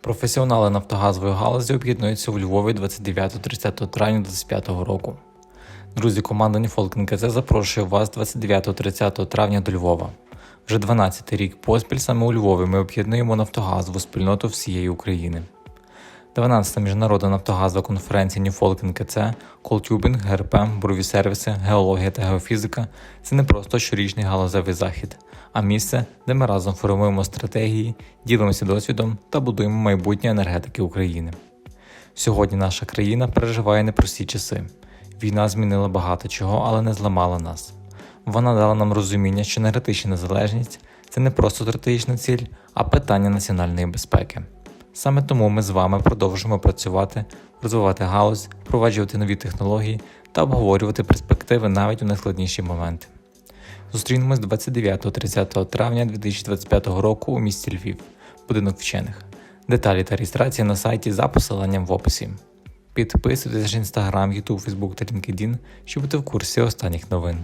Професіонали нафтогазової галузі об'єднуються у Львові 29-30 травня 2025 року. Друзі, команда Ніфолк НКЗ запрошує вас 29-30 травня до Львова. Вже 12-й рік поспіль саме у Львові ми об'єднуємо нафтогазову спільноту всієї України. 12-та міжнародна нафтогазова конференція Ньюфолк НКЦ, колтюбінг, ГРП, бурові сервіси, геологія та геофізика це не просто щорічний галузевий захід, а місце, де ми разом формуємо стратегії, ділимося досвідом та будуємо майбутнє енергетики України. Сьогодні наша країна переживає непрості часи. Війна змінила багато чого, але не зламала нас. Вона дала нам розуміння, що енергетична незалежність це не просто стратегічна ціль, а питання національної безпеки. Саме тому ми з вами продовжуємо працювати, розвивати галузь, впроваджувати нові технології та обговорювати перспективи навіть у найскладніші моменти. Зустрінемось 29-30 травня 2025 року у місті Львів, будинок вчених. Деталі та реєстрація на сайті за посиланням в описі. Підписуйтесь на Instagram, YouTube, Facebook та LinkedIn, щоб бути в курсі останніх новин.